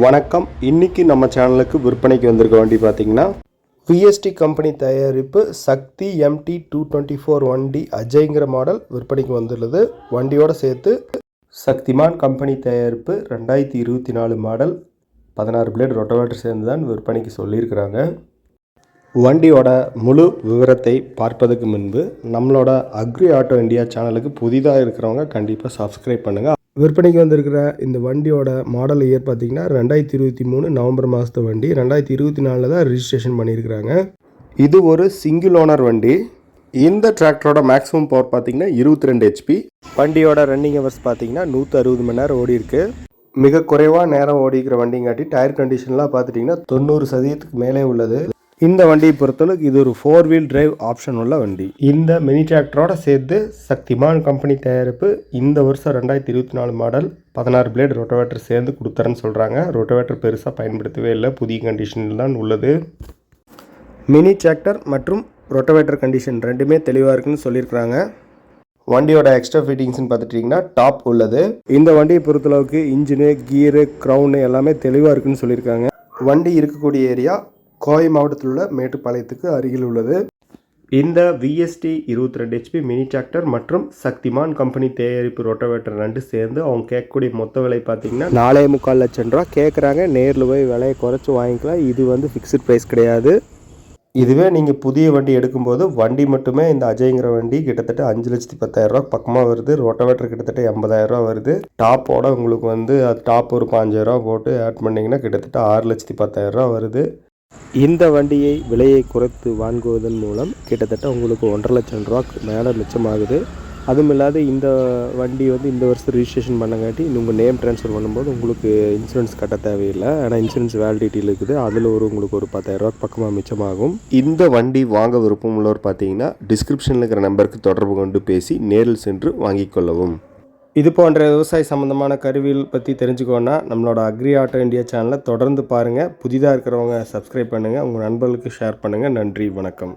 வணக்கம். இன்னைக்கு நம்ம சேனலுக்கு விற்பனைக்கு வந்திருக்க வண்டி பார்த்தீங்கன்னா விஎஸ்டி கம்பெனி தயாரிப்பு Shakti MT two twenty four வண்டி அஜய்ங்கிற மாடல் விற்பனைக்கு வந்துள்ளது. வண்டியோட சேர்த்து சக்திமான் கம்பெனி தயாரிப்பு ரெண்டாயிரத்தி இருபத்தி நாலு மாடல் பதினாறு பிளேட் ரொட்டவேட்டர் சேர்ந்து தான் விற்பனைக்கு சொல்லியிருக்கிறாங்க. வண்டியோட முழு விவரத்தை பார்ப்பதற்கு முன்பு நம்மளோட அக்ரி ஆட்டோ இந்தியா சேனலுக்கு புதிதாக இருக்கிறவங்க கண்டிப்பாக சப்ஸ்கிரைப் பண்ணுங்கள் விற்பனைக்கு வந்திருக்கிற இந்த வண்டியோட மாடல் இயர் பார்த்தீங்கன்னா ரெண்டாயிரத்தி இருபத்தி மூணு நவம்பர் மாதத்து வண்டி. ரெண்டாயிரத்தி இருபத்தி நாலில் தான் ரிஜிஸ்ட்ரேஷன் பண்ணியிருக்கிறாங்க. இது ஒரு சிங்கிள் ஓனர் வண்டி. இந்த டிராக்டரோட மேக்ஸிமம் பவர் பார்த்தீங்கன்னா இருபத்தி ரெண்டு ஹெச்பி வண்டியோட ரன்னிங் ஹவர்ஸ் பார்த்தீங்கன்னா நூற்றி அறுபது மணி நேரம் ஓடி இருக்கு. மிக குறைவாக நேரம் ஓடிக்கிற வண்டிங்காட்டி டயர் கண்டிஷன்லாம் பார்த்துட்டிங்கன்னா தொண்ணூறு சதவீதத்துக்கு மேலே உள்ளது. இந்த வண்டியை பொறுத்தளவுக்கு இது ஒரு ஃபோர் வீல் டிரைவ் ஆப்ஷன் உள்ள வண்டி. இந்த மினி டிராக்டரோட சேர்த்து சக்திமான் கம்பெனி தயாரிப்பு இந்த வருஷம் ரெண்டாயிரத்தி இருபத்தி நாலு மாடல் பதினாறு பிளேட் ரொட்டவேட்டர் சேர்ந்து கொடுத்துறேன்னு சொல்கிறாங்க ரொட்டவேட்டர் பெருசாக பயன்படுத்தவே இல்லை. புதிய கண்டிஷனில் தான் உள்ளது. மினி டிராக்டர் மற்றும் ரொட்டவேட்டர் கண்டிஷன் ரெண்டுமே தெளிவாக இருக்குன்னு சொல்லியிருக்கிறாங்க. வண்டியோட எக்ஸ்ட்ரா ஃபிட்டிங்ஸ்னு பார்த்துட்டிங்கன்னா டாப் உள்ளது. இந்த வண்டியை பொறுத்தளவுக்கு இன்ஜினு கீரு க்ரௌனு எல்லாமே தெளிவாக இருக்குன்னு சொல்லியிருக்காங்க. வண்டி இருக்கக்கூடிய ஏரியா கோவை மாவட்டத்தில் உள்ள மேட்டுப்பாளையத்துக்கு அருகில் உள்ளது. இந்த விஎஸ்டி இருபத்தி ரெண்டு ஹெச்பி மினி டிராக்டர் மற்றும் சக்திமான் கம்பெனி தயாரிப்பு ரொட்டவேட்டர் ரெண்டு சேர்ந்து அவங்க கேட்கக்கூடிய மொத்த விலை பார்த்தீங்கன்னா நாலே முக்கால் லட்சம் ரூபா. கேட்குறாங்க நேரில் போய் விலையை குறைச்சி வாங்கிக்கலாம். இது வந்து ஃபிக்ஸ்ட் ப்ரைஸ் கிடையாது. இதுவே நீங்கள் புதிய வண்டி எடுக்கும்போது வண்டி மட்டுமே இந்த அஜய்ங்கிற வண்டி கிட்டத்தட்ட அஞ்சு லட்சத்தி பத்தாயிரரூவா பக்கமாக வருது. ரோட்டோவேட்டர் கிட்டத்தட்ட எண்பதாயிரரூவா வருது. டாப்போட உங்களுக்கு வந்து அது டாப் ஒரு பாஞ்சாயிரரூவா போட்டு ஆட் பண்ணிங்கன்னா கிட்டத்தட்ட ஆறு லட்சத்தி பத்தாயிரரூவா வருது. இந்த வண்டியை விலையை குறைத்து வாங்குவதன் மூலம் கிட்டத்தட்ட உங்களுக்கு ஒன்றரை லட்சம் ரூபா மேலே மிச்சமாகுது. அதுவும் இல்லாத இந்த வண்டி வந்து இந்த வருஷம் ரிஜிஸ்ட்ரேஷன் பண்ணங்காட்டி உங்கள் நேம் ட்ரான்ஸ்ஃபர் பண்ணும்போது உங்களுக்கு இன்சூரன்ஸ் கட்ட தேவையில்லை. ஆனால் இன்சூரன்ஸ் வேலிடிட்டியில் இருக்குது. அதில் ஒரு உங்களுக்கு ஒரு பத்தாயிரரூவா பக்கமாக மிச்சமாகும். இந்த வண்டி வாங்க விருப்பம் உள்ளவர் பார்த்தீங்கன்னா டிஸ்கிரிப்ஷனில் இருக்கிற நம்பருக்கு தொடர்பு கொண்டு பேசி நேரில் சென்று வாங்கிக் கொள்ளவும். இது போன்ற விவசாய சம்மந்தமான கருவிகள் பற்றி தெரிஞ்சுக்கோன்னா நம்மளோட அக்ரி ஆட்டோ இந்தியா சேனலை தொடர்ந்து பாருங்கள் புதிதாக இருக்கிறவங்க சப்ஸ்கிரைப் பண்ணுங்கள் உங்கள் நண்பர்களுக்கு ஷேர் பண்ணுங்கள் நன்றி. வணக்கம்.